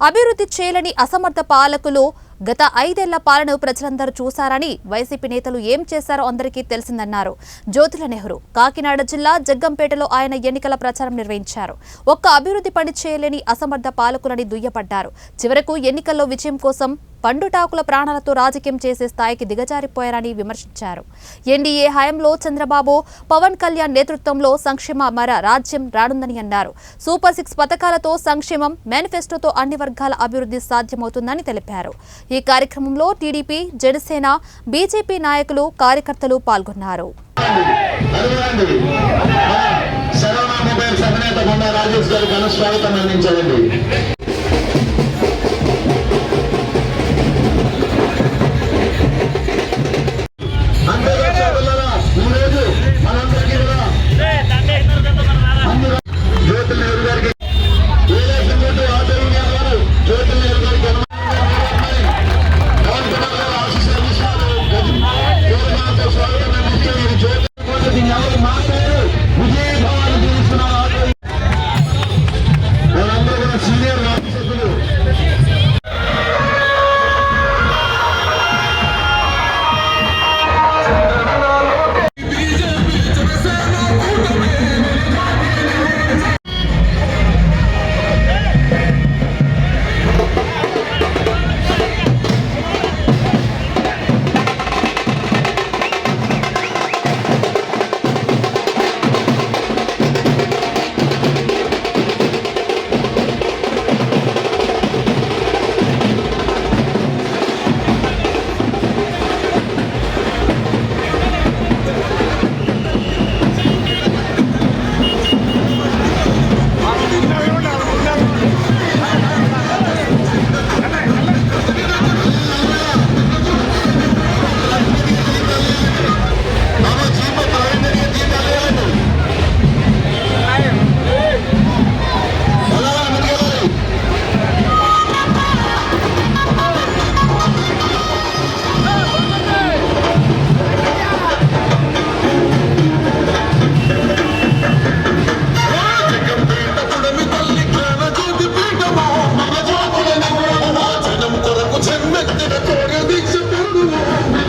అభివృద్ధి చేయలేని అసమర్థ పాలకులు గత ఐదేళ్ళ పాలన ప్రజలందరూ చూశారని వైసీపీ నేతలు ఏం చేశారో అందరికీ తెలిసిందన్నారు. జ్యోతుల నెహ్రూ కాకినాడ జిల్లా జగ్గంపేటలో ఆయన ఎన్నికల ప్రచారం నిర్వహించారు. ఒక్క అభివృద్ధి పని చేయలేని అసమర్థ పాలకులని దుయ్యపడ్డారు చివరకు ఎన్నికల్లో విజయం కోసం పండుటాకుల ప్రాణాలతో రాజకీయం చేసే స్థాయికి దిగజారిపోయారని విమర్శించారు. ఎన్డీఏ హయాంలో చంద్రబాబు పవన్ కళ్యాణ్ నేతృత్వంలో సంక్షేమ మర రాజ్యం రానుందని అన్నారు. సూపర్ సిక్స్ పథకాలతో సంక్షేమం మేనిఫెస్టోతో అన్ని వర్గాల అభివృద్ధి సాధ్యమవుతుందని తెలిపారు. ఈ కార్యక్రమంలో టీడీపీ జనసేన బీజేపీ నాయకులు కార్యకర్తలు పాల్గొన్నారు. మొబైల్స్ అధినేత కొండ రాజేష్ గారికి స్వాగతం